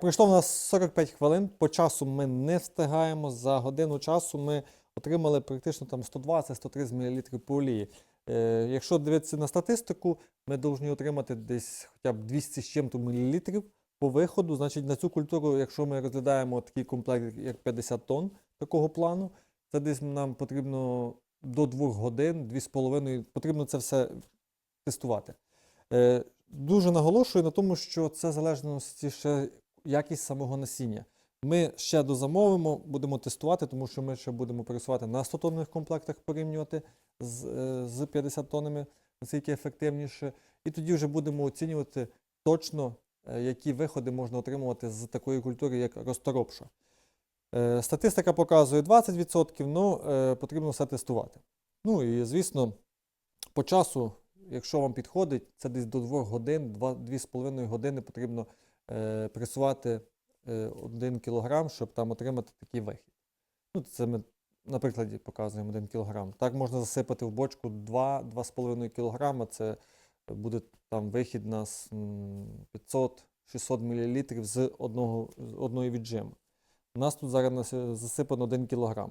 Пройшло в нас 45 хвилин. По часу ми не встигаємо. За годину часу ми отримали практично там 120-130 мл по. Е, якщо дивитися на статистику, ми повинні отримати десь хоча б 200 з чим-то мл по виходу. Значить, на цю культуру, якщо ми розглядаємо такий комплект, як 50 тонн такого плану, це десь нам потрібно до 2 годин, 2,5, потрібно це все тестувати. Е, дуже наголошую на тому, що це залежності ще якість самого насіння. Ми ще дозамовимо, будемо тестувати, тому що ми ще будемо пересувати на 100 тонних комплектах, порівнювати з, е, з 50 тоннами, наскільки ефективніше. І тоді вже будемо оцінювати точно, е, які виходи можна отримувати з такої культури, як розторопша. Е, Статистика показує 20%, але потрібно все тестувати. Ну і звісно, по часу, якщо вам підходить, це десь до 2 годин, 2,5 години потрібно е, пресувати 1 кг, щоб там отримати такий вихід. Ну, це ми на прикладі показуємо 1 кг. Так можна засипати в бочку 2-2,5 кг, це буде там вихід на 500-600 мл з одного, з одної віджими. У нас тут зараз засипано 1 кг.